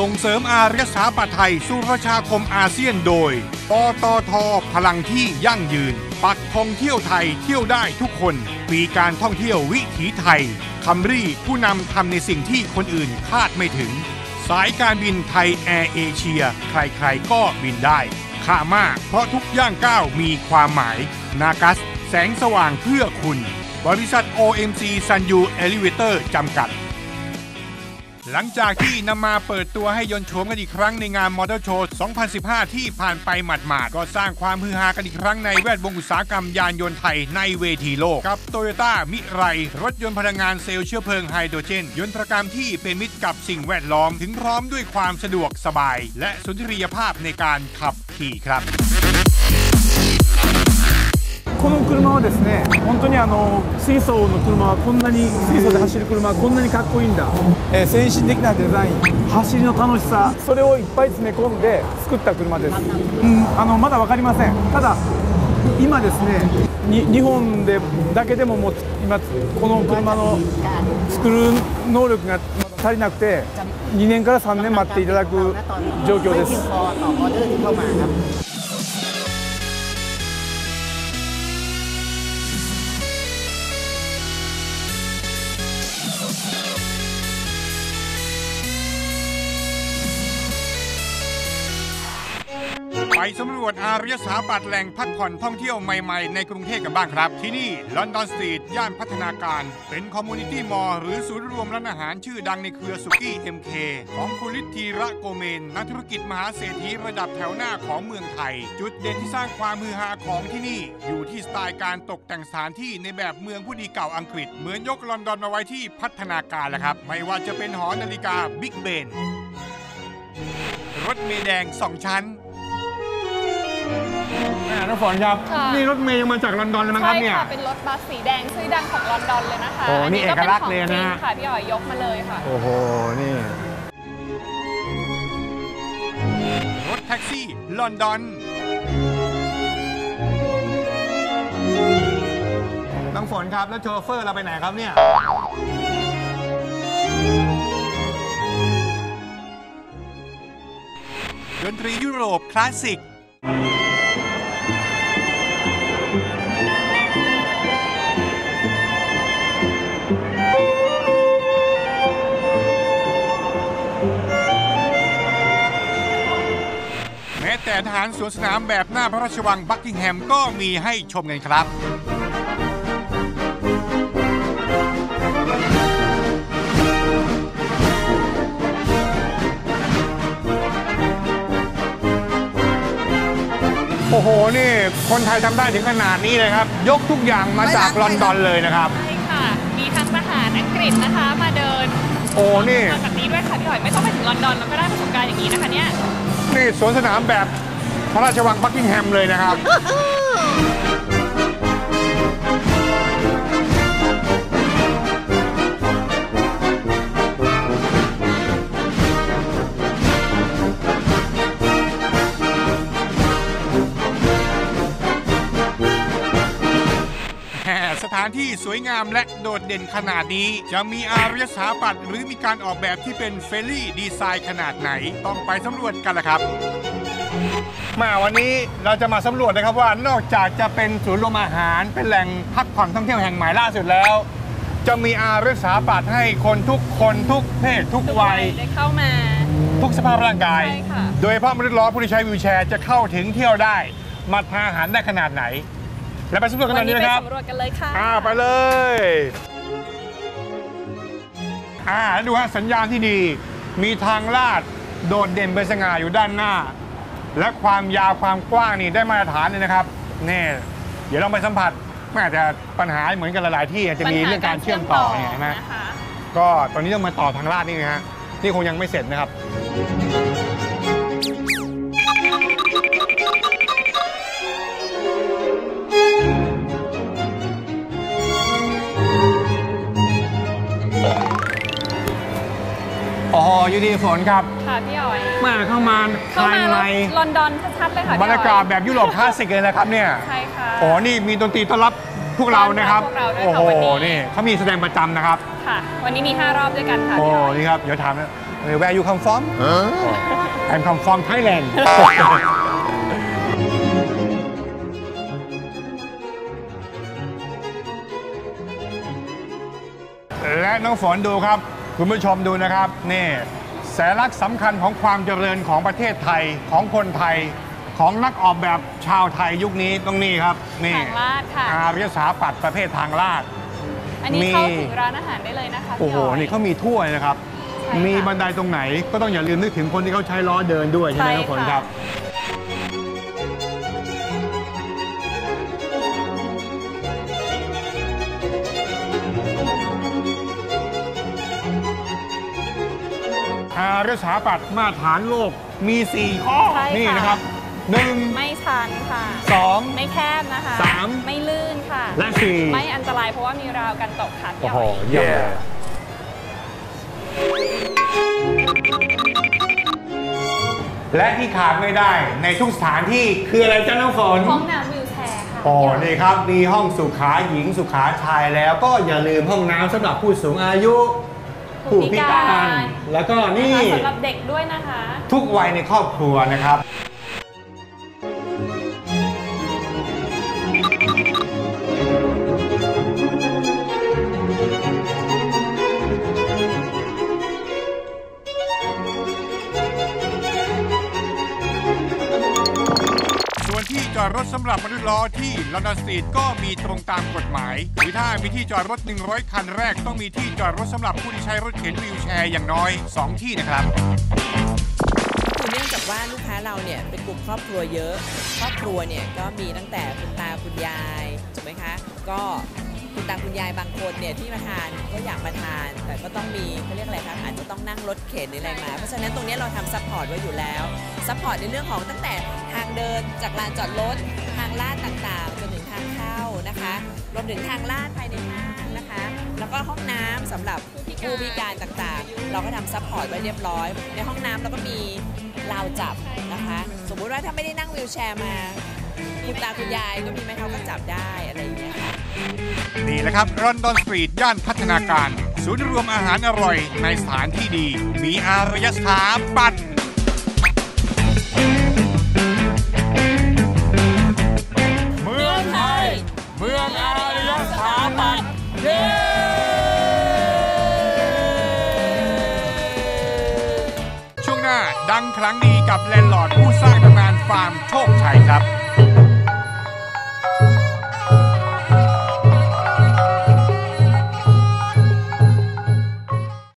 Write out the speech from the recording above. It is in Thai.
ส่งเสริมอารยสถาปัตย์ไทยสู่ประชาคมอาเซียนโดยปตทพลังที่ยั่งยืน ปักธงเที่ยวไทยเที่ยวได้ทุกคน ปีการท่องเที่ยววิถีไทยคัมรี่ผู้นำทำในสิ่งที่คนอื่นคาดไม่ถึง สายการบินไทยแอร์เอเชีย ใครๆก็บินได้ค่ามากเพราะทุกย่างก้าวมีความหมาย นากัส แสงสว่างเพื่อคุณ บริษัท OMC Sun You Elevator จำกัด หลังจากที่นำมาเปิดตัวให้ยนต์โฉมกันอีกครั้งในงานมอเตอร์โชว์2015 ที่ผ่านไปหมาดๆ ก็สร้างความฮือฮากันอีกครั้งในแวดวงอุตสาหกรรมยานยนต์ไทยในเวทีโลก กับโตโยต้ามิไร รถยนต์พลังงานเซลล์เชื้อเพลิงไฮโดรเจน ยนตรกรรมที่เป็นมิตรกับสิ่งแวดล้อมถึงพร้อมด้วยความสะดวกสบาย และสุนทรียภาพในการขับขี่ครับ この車はですね本当にあの水素の車はこんなに水素で走る車はこんなにかっこいいんだ、えー先進的なデザイン走りの楽しさそれをいっぱい詰め込んで作った車です、うん、あのまだ分かりません。ただ今ですね日本でだけでももう今この車の作る能力が足りなくて2年から3年待っていただく状況です。 ไปสำรวจอารยสถาปัตย์แหล่งพักผ่อนท่องเที่ยวใหม่ๆ ในกรุงเทพกันบ้างครับ ที่นี่ลอนดอนสตรีทย่านพัฒนาการ เป็นคอมมูนิตี้มอลล์หรือศูนย์รวมร้านอาหารชื่อดังในเครือสุกี้ MK ของคุณลิทธีระโกเมน นักธุรกิจมหาเศรษฐีระดับแถวหน้าของเมืองไทย จุดเด่นที่สร้างความมือฮาของที่นี่ อยู่ที่สไตล์การตกแต่งสถานที่ในแบบเมืองผู้ดีเก่าอังกฤษ เหมือนยกลอนดอนมาไว้ที่พัฒนาการแหละครับไม่ว่าจะเป็นหอนาฬิกาบิ๊กเบนรถเมล์แดงสองชั้น น้องฝนครับ ค่ะ นี่รถเมย์ยังมาจากลอนดอนเลยมั้งครับใช่เนี่ย ค่ะเป็นรถบัสสีแดงชื่อดังของลอนดอนเลยนะคะโอ้นี่ก็เอกลักษณ์เลยนะ ป็ของจริงค่ะพี่อ๋อยยกมาเลยค่ะ โอ้โห นี่ รถแท็กซี่ ลอนดอน น้องฝนครับแล้วโชเฟอร์เราไปไหนครับเนี่ย ดนตรียุโรปคลาสสิก แม้แต่ทหารสวนสนามแบบหน้าพระราชวังบักกิงแฮมก็มีให้ชมกันครับโอ้โห นี่ คนไทยทำได้ถึงขนาดนี้เลยครับ ยกทุกอย่างมาจากลอนดอนเลยนะครับ ใช่ค่ะ มีทั้งทหารอังกฤษนะคะมาเดิน โอ้ นี่มาแบบนี้ด้วยค่ะพี่อ๋อย ไม่ต้องไปถึงลอนดอนเราก็ได้ประสบการณ์อย่างนี้นะคะเนี่ย นี่สวนสนามแบบ พระราชวังบักกิงแฮมเลยนะครับ แหมสถานที่สวยงามและโดดเด่นขนาดนี้ จะมีอารยสถาปัตย์หรือมีการออกแบบที่เป็นเฟรนลี่ดีไซน์ขนาดไหน ต้องไปสำรวจกันละครับ มาวันนี้เราจะมาสำรวจนะครับว่านอกจากจะเป็นศูนย์รวมอาหารเป็นแหล่งพักผ่อนท่องเที่ยวแห่งใหม่ล่าสุดแล้ว จะมีอารยสถาปัตย์ให้คนทุกคนทุกเพศทุกวัย ได้เข้ามา ทุกสภาพร่างกาย ใช่ค่ะ โดยเฉพาะมนุษย์ล้อผู้ที่ใช้วิวแชร์จะเข้าถึงเที่ยวได้ มาทานอาหารได้ขนาดไหน และไปสำรวจกันหวัน่อยนี้นี้ไปนะครับ สำรวจกันเลยค่ะ อ่าไปเลย อ่าแล้วดูฮะสัญญาณที่ดี มีทางลาดโดดเด่นเป็นสง่าอยู่ด้านหน้า และความยาวความกว้างนี่ได้มาตรฐานเลยนะครับนี่เดี๋ยวลองไปสัมผัสแม่แต่ปัญหาเหมือนกันหลายๆที่จะมีเรื่องการเชื่อมต่อเนี่ยเห็นไหมนะคะก็ตอนนี้ต้องมาต่อทางลาดนี่นะฮะนี่คงยังไม่เสร็จนะครับ อ๋ออยู่ดีฝนครับค่ะพี่อ๋อยมาเข้ามาเข้าภายมาในแล้วลอนดอนชัดๆเลยค่ะบรรยากาศแบบยุโรปคลาสสิกเลยนะครับเนี่ยใช่ค่ะอ๋อนี่มีดนตรีต้อนรับพวกเรานะครับ ต้อนรับพวกเราด้วยโอ้ค่ะโหวันนี้ นี่เขามีแสดงประจำนะครับ ค่ะ วันนี้มี 5 รอบด้วยกันค่ะโอ้พี่อ๋อยนี่ครับ เดี๋ยวถามนะ Where you come from I'm come from Thailand และน้องฝนดูครับ คุณผู้ชมดูนะครับนี่สัญลักษณ์สำคัญของความเจริญของประเทศไทยของคนไทยของนักออกแบบชาวไทยยุคนี้ต้องนี่ครับ นี่ทางลาดค่ะอารยสถาปัตย์ประเภททางลาด อันนี้มีเข้าถึงร้านอาหารได้เลยนะคะโอ้พี่โหยนี่เขามีทั่วเลยนะครับใช่ค่ะมีบันไดตรงไหนก็ต้องอย่าลืมนึกถึงคนที่เขาใช้ล้อเดินด้วยใช่ไหมใช่น้องฝนค่ะครับารยสถาปัตย์มาตรฐานโลกมี 4 ข้อ ใช่ค่ะ นี่นะครับ 1 ไม่ชันค่ะ 2 ไม่แคบนะคะสามไม่ลื่นค่ะ และสี่ไม่อันตรายเพราะว่ามีราวกันตกค่ะพี่โอ้โหอ๋อยเยี่ยมเลยและที่ขาดไม่ได้ในทุกสถานที่คืออะไรจ้าน้องฝน ห้องน้ำวิวแชร์ค่ะโอ้นี่ครับ มีห้องสุขาหญิงสุขาชายแล้วก็อย่าลืมห้องน้ำสำหรับผู้สูงอายุ ผู้พิการ แล้วก็นี่นะคะสำหรับเด็กด้วยนะคะ ทุกวัยในครอบครัวนะครับ อดรถสำหรับมนุษย์ล้อที่ลอนดอนสตรีทก็มีตรงตามกฎหมาย หรือถ้ามีที่จอดรถ 100 คันแรก ต้องมีที่จอดรถสำหรับผู้ที่ใช้รถเข็นวีลแชร์อย่างน้อย 2 ที่นะครับคือเนื่องจากว่าลูกค้าเราเนี่ยเป็นกลุ่มครอบครัวเยอะ ครอบครัวเนี่ยก็มีตั้งแต่คุณตาคุณยายถูกไหมคะ ก็ คุณตาคุณยายบางคนเนี่ยที่มาทานก็อยากมาทาน แต่ก็ต้องมีเขาเรียกอะไรคะอาจจะต้องนั่งรถเข็นหรืออะไรมา เพราะฉะนั้นตรงนี้เราทำซัพพอร์ตไว้อยู่แล้วซัพพอร์ตในเรื่องของตั้งแต่ทางเดินจากลานจอดรถทางลาดต่างๆจนถึงทางเข้านะคะรวมถึงทางลาดภายในห้างนะคะ แล้วก็ห้องน้ำสำหรับผู้พิการต่างๆ เราก็ทำซัพพอร์ตไว้เรียบร้อย ในห้องน้ำเราก็มีราวจับนะคะ สมมุติว่าถ้าไม่ได้นั่งวีลแชร์มา คุณตาคุณยายก็มีไม้เท้าก็จับได้อะไรอย่างเงี้ยค่ะ นี่แหละครับรอนดอนสตรีทย่านพัฒนาการ ศูนย์รวมอาหารอร่อยในสถานที่ดี มีอารยสถาปัตย์เมืองไทย เมืองอารยสถาปัตย์เย้ช่วงหน้าดังครั้งดีกับแลนด์ลอร์ดผู้สร้างตำนานฟาร์มโชคชัยครับ